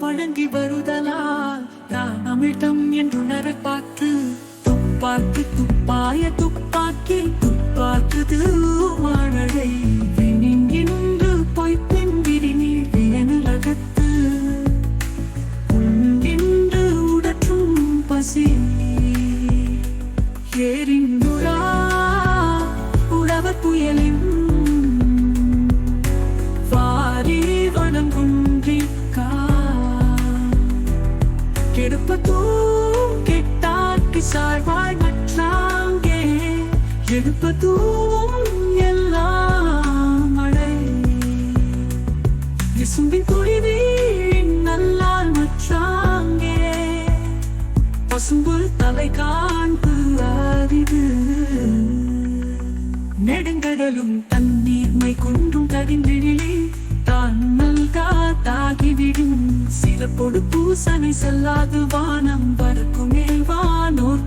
பொங்கி வருதலால் நான் அமிழ்தம் என்றுணர பார்த்து துப்பாக்கு துப்பாய துப்பாக்கி துப்பாக்குது மழை வினின்று பொய்ப்பின் விரிநீர் வியனுலகத்து உண்டின்று உடற்றும் பசி. ஏறிந்துரா உழவர் புயலின் கெடுப்பதும் கெட்டார்க்கு சார்வாய் மற்றாங்கே. எடுப்பதும் எல்லாம் மழை விசும்பின் குருவின் நல்லால் மற்றாங்கே. பசும்புல் தலை காண்பு அறிவு நெடுங்கடலும் தண்ணீர்மை குன்றும் தடிந்தெழிலே உண்டாகிவிடும் சிறப்பொடு பூசனை செல்லாது வானம். பறக்கும் மேல்வானோர்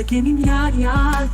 Çekenim yar yar